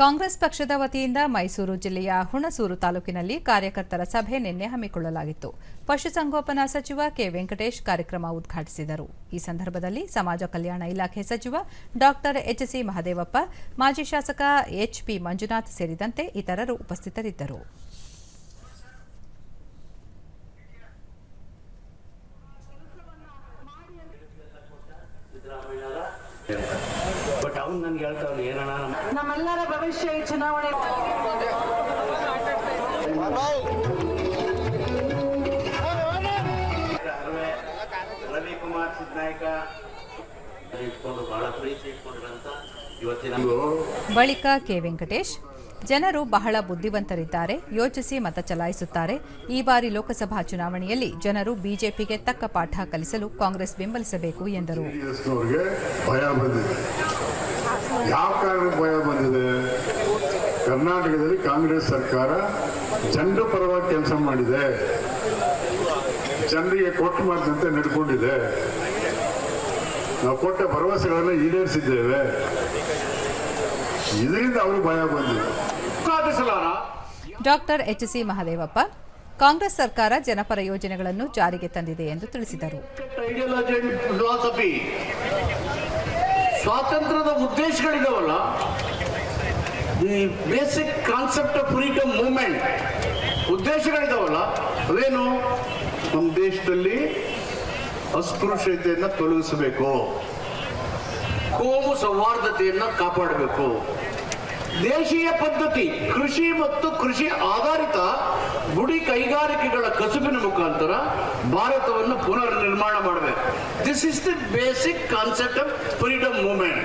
ಕಾಂಗ್ರೆಸ್ ಪಕ್ಷದ ವತಿಯಿಂದ ಮೈಸೂರು ಜಿಲ್ಲೆಯ ಹುಣಸೂರು ತಾಲೂಕಿನಲ್ಲಿ ಕಾರ್ಯಕರ್ತರ ಸಭೆ ನಿನ್ನೆ ಹಮ್ಮಿಕೊಳ್ಳಲಾಗಿತ್ತು. ಪಶುಸಂಗೋಪನಾ ಸಚಿವ ಕೆ ವೆಂಕಟೇಶ್ ಕಾರ್ಯಕ್ರಮ ಉದ್ಘಾಟಿಸಿದರು. ಈ ಸಂದರ್ಭದಲ್ಲಿ ಸಮಾಜ ಕಲ್ಯಾಣ ಇಲಾಖೆ ಸಚಿವ ಡಾಕ್ಟರ್ ಎಚ್ಸಿ ಮಹದೇವಪ್ಪ, ಮಾಜಿ ಶಾಸಕ ಎಚ್ಪಿ ಮಂಜುನಾಥ್ ಸೇರಿದಂತೆ ಇತರರು ಉಪಸ್ಥಿತರಿದ್ದರು. ಬಟ್ ಅವ್ನು ನನ್ಗೆ ಹೇಳ್ತಾವ್ನು ಏನಣ್ಣ ನಮ್ಮ ನಮ್ಮೆಲ್ಲರ ಭವಿಷ್ಯ ಈ ಚುನಾವಣೆ ರವಿ ರವಿಕುಮಾರ್ ಸಿದ್ನಾಯಕ ಇಟ್ಕೊಂಡು ಬಹಳ ಪ್ರೀತಿ ಇಟ್ಕೊಂಡಿರಂತ ಇವತ್ತಿನ ಬಳಿಕ ಕೆ ವೆಂಕಟೇಶ್ ಜನರು ಬಹಳ ಬುದ್ಧಿವಂತರಿದ್ದಾರೆ, ಯೋಚಿಸಿ ಮತ ಚಲಾಯಿಸುತ್ತಾರೆ. ಈ ಬಾರಿ ಲೋಕಸಭಾ ಚುನಾವಣೆಯಲ್ಲಿ ಜನರು ಬಿಜೆಪಿಗೆ ತಕ್ಕ ಪಾಠ ಕಲಿಸಲು ಕಾಂಗ್ರೆಸ್ ಬೆಂಬಲಿಸಬೇಕು ಎಂದರು. ಯಾವ ಭಯ ಬಂದಿದೆ? ಕರ್ನಾಟಕದಲ್ಲಿ ಕಾಂಗ್ರೆಸ್ ಸರ್ಕಾರ ಜನರ ಪರವಾಗಿ ಕೆಲಸ ಮಾಡಿದೆ. ಜನರಿಗೆ ಕೊಟ್ಟು ಮಾಡಿದಂತೆ ನಡ್ಕೊಂಡಿದೆ. ನಾವು ಕೊಟ್ಟ ಭರವಸೆಗಳನ್ನು ಈಡೇರಿಸಿದ್ದೇವೆ. ಇದರಿಂದ ಅವರು ಭಯ ಬಂದಿದೆ. ಡಾಕ್ಟರ್ ಎಚ್ಸಿ ಮಹದೇವಪ್ಪ ಕಾಂಗ್ರೆಸ್ ಸರ್ಕಾರ ಜನಪರ ಯೋಜನೆಗಳನ್ನು ಜಾರಿಗೆ ತಂದಿದೆ ಎಂದು ತಿಳಿಸಿದರು. ಸ್ವಾತಂತ್ರ್ಯದ ಉದ್ದೇಶಗಳಿದಾವಲ್ಲ the basic concept of freedom movement ಉದ್ದೇಶಗಳಿದಾವಲ್ಲ ಅವೇನು ನಮ್ಮ ದೇಶದಲ್ಲಿ ಅಸ್ಪೃಶ್ಯತೆಯನ್ನು ತೊಲಗಿಸಬೇಕು. ಕೋಮು ಸೌಹಾರ್ದತೆಯನ್ನ ಕಾಪಾಡಬೇಕು. ದೇಶೀಯ ಪದ್ಧತಿ, ಕೃಷಿ ಮತ್ತು ಕೃಷಿ ಆಧಾರಿತ ಗುಡಿ ಕೈಗಾರಿಕೆಗಳ ಕಸುಬಿನ ಮುಖಾಂತರ ಭಾರತವನ್ನು ಪುನರ್ ನಿರ್ಮಾಣ ಮಾಡಬೇಕು. This is the basic concept of freedom movement